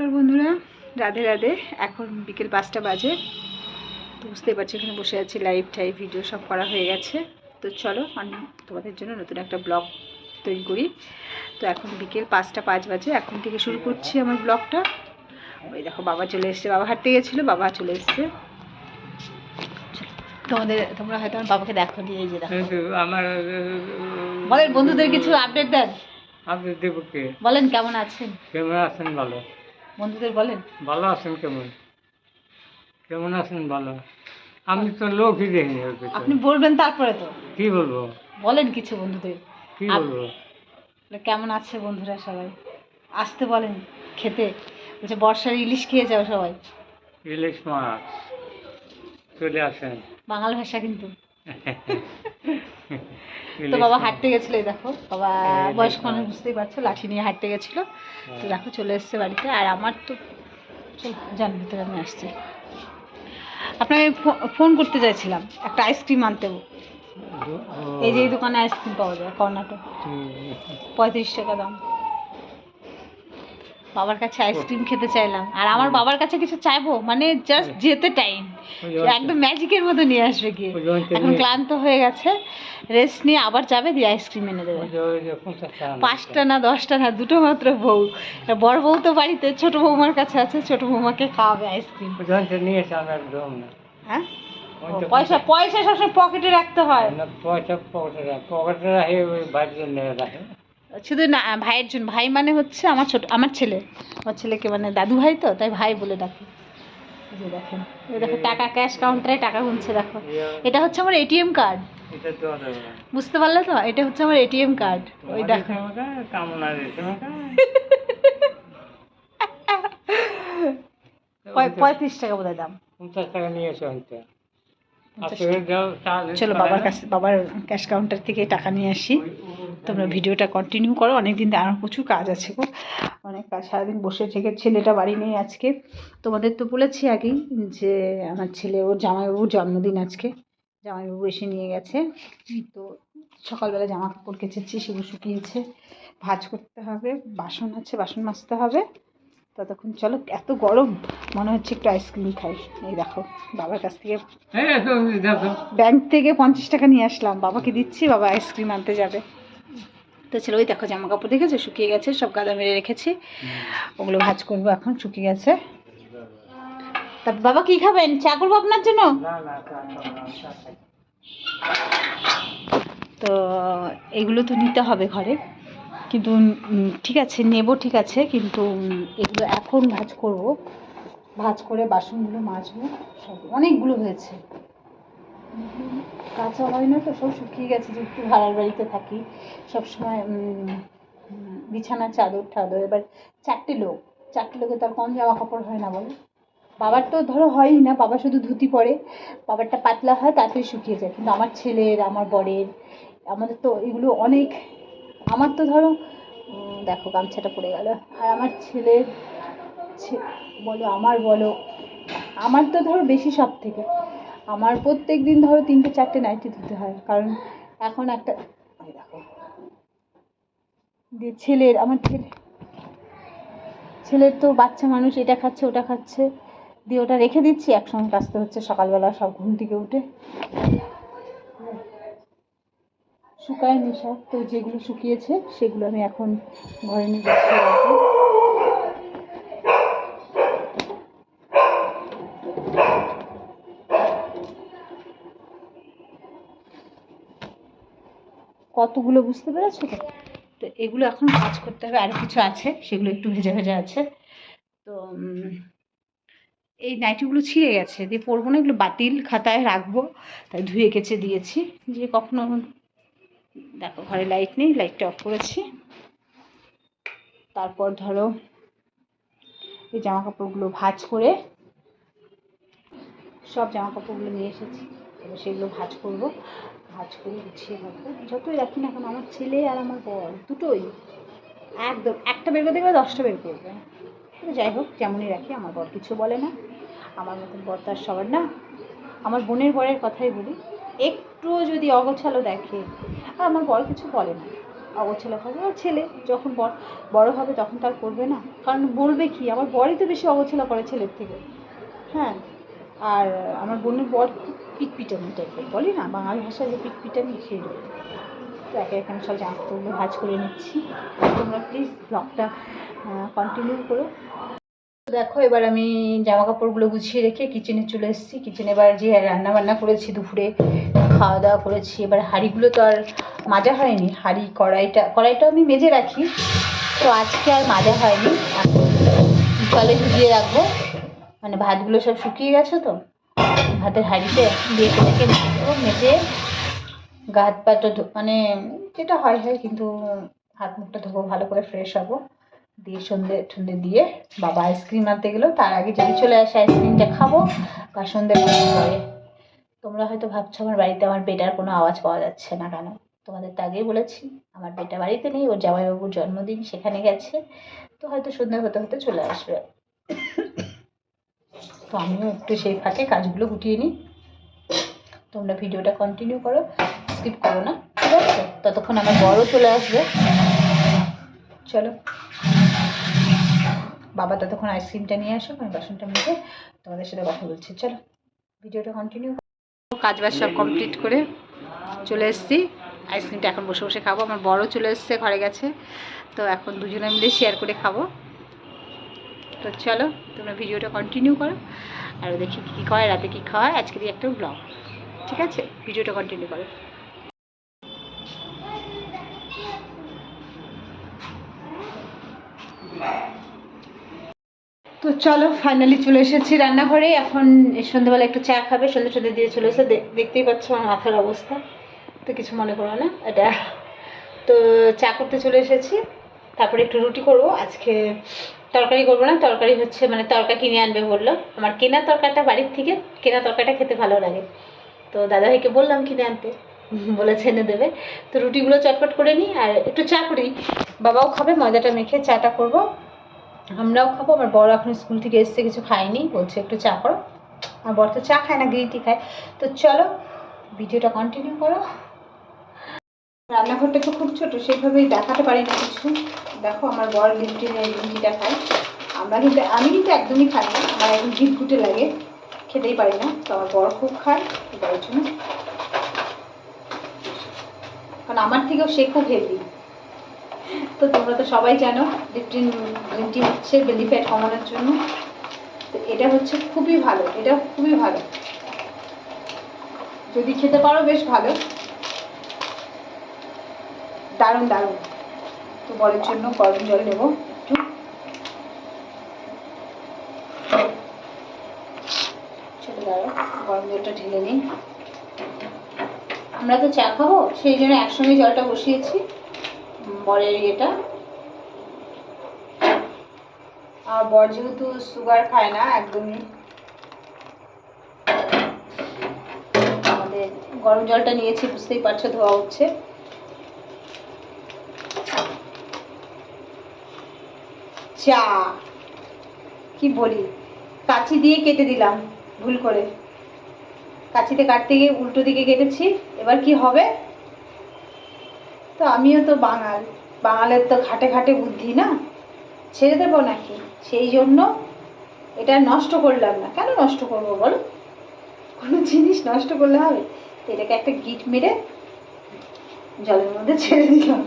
নমস্কার বন্ধুরা রাধে রাধে। এখন বিকেল পাঁচটা বাজে। তো বুঝতেই পারছি এখানে বসে আছি লাইভ টাইভ ভিডিও সব করা হয়ে গেছে। তো চলো আমি তোমাদের জন্য নতুন একটা ব্লগ তৈরি করি। তো এখন বিকেল পাঁচটা পাঁচ বাজে এখন থেকে শুরু করছি আমার ব্লগটা ওই দেখো বাবা চলে এসছে বাবা হাঁটতে গেছিল বাবা চলে এসছে। তোমাদের তোমরা হয়তো আমার বাবাকে দেখো নি, এই যে দেখো। আমার বলেন বন্ধুদের কিছু আপডেট দেন। আপডেট দেবো কে? বলেন কেমন আছেন? কেমন আছেন ভালো বন্ধুদের বলেন। ভালো আছেন কেমন? কেমন আছেন ভালো? আমি তো লোকই দেখিনি ওর পিছনে। আপনি বলবেন তারপরে তো। কি বলব? বলেন কিছু বন্ধুদের। কি আপ- বলব? বলে, কেমন আছে বন্ধুরা সবাই? আসতে বলেন খেতে। বলছে বর্ষার ইলিশ খেয়ে যাও সবাই। ইলিশ মাছ। চলে আসেন। বাঙাল ভাষা কিন্তু। তো বাবা হাঁটতে গেছিল এই দেখো। বাবা বয়স্ক মানুষ বুঝতেই পারছ? লাঠি নিয়ে হাঁটতে গেছিল। তো দেখো চলে এসছে বাড়িতে। আর আমার তো চল যান ভিতরে আমি আসছি। আপনাকে ফোন করতে চাইছিলাম। একটা আইসক্রিম আনতে। এই যে এই দোকানে আইসক্রিম পাওয়া যায় কর্ণাটক। পঁয়ত্রিশ টাকা দাম। বাবার কাছে আইসক্রিম খেতে চাইলাম। আর আমার বাবার কাছে কিছু চাইব? মানে জাস্ট যেতে টাইম একদম ম্যাজিকের মতো নিয়ে আসবে গিয়ে। এখন ক্লান্ত হয়ে গেছে। রেস্ট নিয়ে আবার যাবে দিয়ে আইসক্রিম এনে দেবে। পাঁচটা না দশটা না দুটো মাত্র বউ। বড় বউ তো বাড়িতে ছোট বৌমার কাছে আছে ছোট বৌমাকে খাওয়াবে আইসক্রিম হ্যাঁ? পয়সা পয়সা। সবসময় পকেটে রাখতে হয়। পয়সা পকেটে পকেটে রাখে বাড়িতে নিয়ে রাখে। শুধু না ভাইয়ের জন্য ভাই মানে হচ্ছে আমার ছোট আমার ছেলে। আমার ছেলেকে মানে দাদু ভাই তো তাই ভাই বলে ডাকি। যে দেখেন এই দেখো টাকা ক্যাশ কাউন্টারে টাকা গুনছে দেখো। এটা হচ্ছে আমার এটিএম কার্ড বুঝতে পারলে তো? এটা হচ্ছে আমার এটিএম কার্ড ওই দেখো। পঁয়ত্রিশ টাকা বোধহয় দাম। পঞ্চাশ টাকা হয়তো পঞ্চাশ আসলে দাও চাল চলো বাবার কাছে বাবার ক্যাশ কাউন্টার থেকে টাকা নিয়ে আসি। তোমরা ভিডিওটা কন্টিনিউ করো। অনেক দিন আরও প্রচুর কাজ আছে গো। অনেক কাজ। সারাদিন বসে থেকে ছেলেটা বাড়ি নেই আজকে। তোমাদের তো বলেছি আগেই যে আমার ছেলে ওর জামাইবাবুর জন্মদিন আজকে। জামাইবাবু এসে নিয়ে গেছে। তো সকালবেলা জামা কাপড় কেচেছি সেগুলো শুকিয়েছে। ভাজ করতে হবে বাসন আছে বাসন মাজতে হবে। ততক্ষণ চলো এত গরম মনে হচ্ছে একটু আইসক্রিম খাই। এই দেখো বাবার কাছ থেকে ব্যাংক থেকে পঞ্চাশ টাকা নিয়ে আসলাম। বাবাকে দিচ্ছি বাবা আইসক্রিম আনতে যাবে। তো ছেলে ওই দেখো জামা কাপড় দেখেছ? শুকিয়ে গেছে সব গাদা মেরে রেখেছি। ওগুলো ভাজ করব এখন শুকিয়ে গেছে। তারপর বাবা কি খাবেন? চা করব আপনার জন্য? না না চা খাব না, চা খাই। তো এগুলো তো নিতে হবে ঘরে। কিন্তু ঠিক আছে, নেব ঠিক আছে, কিন্তু এগুলো এখন ভাজ করব। ভাজ করে বাসনগুলো মাজবো, সব, অনেকগুলো হয়েছে। কাঁচা হয় না তো, সব শুকিয়ে গেছে, যেহেতু ভাড়ার বাড়িতে থাকি। সবসময় বিছানা, চাদর টাদর এবার চারটে লোক। চারটে লোকে তার কম জামা কাপড় হয় না, বলো? বাবার তো ধরো হয়ই না, বাবা শুধু ধুতি পরে। বাবারটা পাতলা হয় তাড়াতাড়ি শুকিয়ে যায়। কিন্তু আমার ছেলের, আমার বরের, আমাদের তো এগুলো অনেক আমার তো ধরো দেখো গামছাটা পড়ে গেল। আর আমার ছেলের ছে- বলো আমার বলো, আমার তো ধরো বেশি সব থেকে। আমার প্রত্যেক দিন ধরো তিনটে, চারটে নাইটি ধুতে হয়। কারণ এখন একটা দেখো। দিয়ে ছেলের, আমার ছেলে, ছেলের তো বাচ্চা মানুষ, এটা খাচ্ছে, ওটা খাচ্ছে। দিয়ে ওটা রেখে দিচ্ছি, একসঙ্গে কাচতে হচ্ছে সকালবেলা সব ঘুম থেকে উঠে। শুকায়নি সব তো যেগুলো শুকিয়েছে, সেগুলো আমি এখন ঘরে নিয়ে যাচ্ছি কতগুলো বুঝতে পেরেছ? তো তো এগুলো এখন কাজ করতে হবে আরও কিছু আছে, সেগুলো একটু ভেজা ভেজা আছে। তো এই নাইটিগুলো ছিঁড়ে গেছে। দিয়ে পরবো না, এগুলো বাতিল খাতায় রাখব। তাই ধুয়ে কেচে দিয়েছি। যে কখনো দেখো, ঘরে লাইট নেই লাইটটা অফ করেছি। তারপর ধরো, এই জামা কাপড়গুলো ভাজ করে, সব জামা কাপড়গুলো নিয়ে এসেছি। এবার সেগুলো ভাজ করব। ভাঁজ করে গুছিয়ে রাখব। যতই রাখি না কেন, আমার ছেলে আর আমার বর দুটোই একদম একটা বের করতে গেলে দশটা বের করবে। কিন্তু যাই হোক, যেমনই রাখি, আমার বর কিছু বলে না। আমার মতন বর তার সবার না। আমার বোনের বরের কথাই বলি। একটুও যদি অগোছালো দেখে আর আমার বর কিছু বলে না। অগোছালো হবে আর ছেলে, যখন বড় বড় হবে তখন তার করবে না। কারণ বলবে কি, আমার বরই তো বেশি অগোছালো করে ছেলের থেকে। হ্যাঁ আর আমার বোনের বর পিটপিটানি টাইপের বলি না, বাঙালি ভাষায় যে পিটপিটানি সেই রকম তো একে এখানে সব জামা কাপড়গুলো ভাজ করে নিচ্ছি। তোমরা প্লিজ ব্লগটা কন্টিনিউ করো। দেখো, এবার আমি জামা কাপড়গুলো গুছিয়ে রেখে কিচেনে চলে এসেছি। কিচেনে এবার যে রান্না বান্না করেছি দুপুরে খাওয়া দাওয়া করেছি। এবার হাঁড়িগুলো তো আর মাজা হয়নি। হাঁড়ি, কড়াইটা কড়াইটা আমি মেজে রাখি। তো আজকে আর মাজা হয়নি। জলে ভিজিয়ে রাখব। মানে ভাতগুলো সব শুকিয়ে গেছে তো। ভাতের হাঁড়িতে দিয়ে থেকে মেজে গা হাত পাটা মানে যেটা হয় হয়, কিন্তু হাত মুখটা ধোবো, ভালো করে ফ্রেশ হব। দিয়ে সন্ধে টন্ধে দিয়ে বাবা আইসক্রিম আনতে গেলো। তার আগে যদি চলে আসে আইসক্রিমটা খাব, বা সন্ধে পরে। তোমরা হয়তো ভাবছ আমার বাড়িতে আমার বেটার কোনো আওয়াজ পাওয়া যাচ্ছে না কেন? তোমাদের তো আগেই বলেছি, আমার বেটা বাড়িতে নেই, ওর জামাইবাবুর জন্মদিন সেখানে গেছে। তো হয়তো সন্ধ্যে হতে হতে চলে আসবে। তো আমিও একটু সেই ফাঁকে কাজগুলো গুটিয়ে নিই। তোমরা ভিডিওটা কন্টিনিউ করো স্কিপ করো না। ঠিক আছে? ততক্ষণ আমার বড় চলে আসবে। চলো। বাবা ততক্ষণ আইসক্রিমটা নিয়ে আসো, আমি বাসনটা মেজে তোমাদের সাথে কথা বলছি। চলো ভিডিওটা কন্টিনিউ কাজ বাজ সব কমপ্লিট করে চলে এসেছি। আইসক্রিমটা এখন বসে বসে খাব। আমার বড় চলে এসছে, ঘরে গেছে। তো এখন দুজনে মিলে শেয়ার করে খাব। তো চলো, তোমরা ভিডিওটা কন্টিনিউ করো। আর দেখি কী কী খাওয়ায় রাতে কী খাওয়ায় আজকেরই একটা ব্লগ ঠিক আছে? ভিডিওটা কন্টিনিউ করো। তো চলো ফাইনালি চলে এসেছি রান্নাঘরে। এখন সন্ধ্যেবেলা একটু চা খাবে, সন্ধ্যে সন্ধ্যে দিয়ে চলে এসে দেখতেই পাচ্ছ আমার মাথার অবস্থা। তো কিছু মনে করো না, এটা। তো চা করতে চলে এসেছি। তারপরে একটু রুটি করব। আজকে তরকারি করব না, তরকারি হচ্ছে মানে তরকা কিনে আনবে বলল। আমার কেনা তরকারিটা বাড়ির থেকে, কেনা তরকারিটা খেতে ভালো লাগে। তো দাদাভাইকে বললাম কিনে আনতে, বলেছে এনে দেবে। তো রুটিগুলো চটপট করে নিই আর একটু চা করি। বাবাও খাবে, ময়দাটা মেখে চাটা করব। আমরাও খাব, আমার বড় এখন স্কুল থেকে এসছে, কিছু খায়নি, বলছে একটু চা করো। আর বড় তো চা খায় না গ্রিন টি খায়। তো চলো ভিডিওটা কন্টিনিউ করো। রান্নাঘরটা তো খুব ছোটো, সেইভাবেই দেখাতে পারি না কিছু। দেখো, আমার বড় লিপটিন এই গ্রিন টিটা খায়। আমরা কিন্তু, আমি কিন্তু একদমই খাই না, আমার একদম ঘিটঘুটে লাগে, খেতেই পারি না। তো আমার বড় খুব খায় এটার জন্য। কারণ আমার থেকেও সে খুব হেভি তো তোমরা তো সবাই জানো লিপটিন গ্রিন টি হচ্ছে বেলি ফ্যাট কমানোর জন্য। তো এটা হচ্ছে খুবই ভালো, এটা খুবই ভালো। যদি খেতে পারো, বেশ ভালো। দারুণ দারুণ। তো বরের জন্য গরম জল নেব একটু। চলে দাঁড়ো গরম জলটা ঢেলে নিই। আমরা তো চা খাব, সেই জন্য একসঙ্গে জলটা বসিয়েছি। বরের ইয়েটা। আর বর যেহেতু সুগার খায় না, একদমই। আমাদের গরম জলটা নিয়েছি, বুঝতেই পারছ, ধোয়া হচ্ছে। চা কি বলি, কাঁচি দিয়ে কেটে দিলাম, ভুল করে। কাঁচিতে কাটতে গিয়ে উল্টো দিকে কেটেছি, এবার কি হবে? তো আমিও তো বাঙাল। বাঙালের তো ঘাটে ঘাটে বুদ্ধি না? ছেড়ে দেবো নাকি? সেই জন্য এটা নষ্ট করলাম না। কেন নষ্ট করব বলো? কোনো জিনিস নষ্ট করলে হবে? এটাকে একটা গিট মেরে জলের মধ্যে ছেড়ে দিলাম।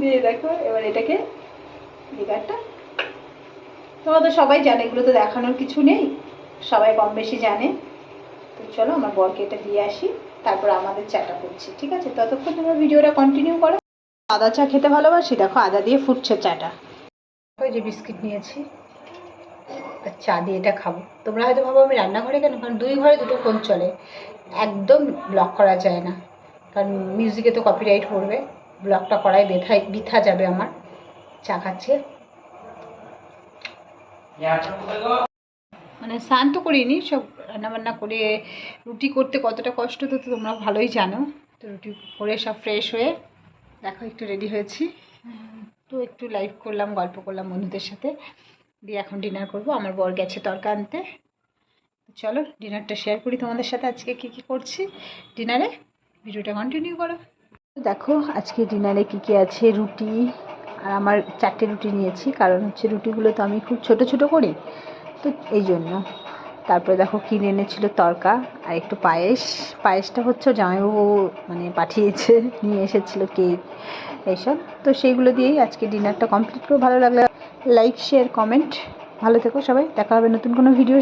দিয়ে দেখো, এবার এটাকে লিগারটা তোমরা তো সবাই জানে, এগুলো তো দেখানোর কিছু নেই। সবাই কম বেশি জানে। তো চলো, আমার বরকে এটা দিয়ে আসি। তারপর আমাদের চাটা করছি, ঠিক আছে? ততক্ষণ তোমরা ভিডিওটা কন্টিনিউ করো। আদা চা খেতে ভালোবাসি? দেখো, আদা দিয়ে ফুটছে চাটা ওই যে বিস্কিট নিয়েছি। আর চা দিয়ে এটা খাব। তোমরা হয়তো ভাবো আমি রান্নাঘরে কেন? কারণ দুই ঘরে দুটো ফোন চলে। একদম ব্লক করা যায় না। কারণ মিউজিকে তো কপিরাইট পড়বে। ব্লগটা করাই বেথাই বৃথা যাবে আমার। চা খাচ্ছে। মানে স্নান তো করিনি, সব রান্নাবান্না করে রুটি করতে কতটা কষ্ট তো তোমরা ভালোই জানো। তো রুটি করে সব ফ্রেশ হয়ে দেখো একটু রেডি হয়েছি। তো একটু লাইভ করলাম, গল্প করলাম বন্ধুদের সাথে। দিয়ে এখন ডিনার করব, আমার বর গেছে তরকা আনতে। চলো ডিনারটা শেয়ার করি তোমাদের সাথে, আজকে কী কী করছি। ডিনারে ভিডিওটা কন্টিনিউ করো। দেখো, আজকে ডিনারে কী কী আছে, রুটি। আর আমার চারটে রুটি নিয়েছি, কারণ হচ্ছে রুটিগুলো তো আমি খুব ছোট ছোট করি। তো এই জন্য। তারপরে দেখো কিনে এনেছিল তরকা আর একটু পায়েস। পায়েসটা হচ্ছে জামাইবাবু মানে পাঠিয়েছে, নিয়ে এসেছিল কেক, এইসব। তো সেইগুলো দিয়েই আজকে ডিনারটা কমপ্লিট। করে ভালো লাগল লাইক, শেয়ার, কমেন্ট। ভালো থেকো সবাই। দেখা হবে নতুন কোনো ভিডিও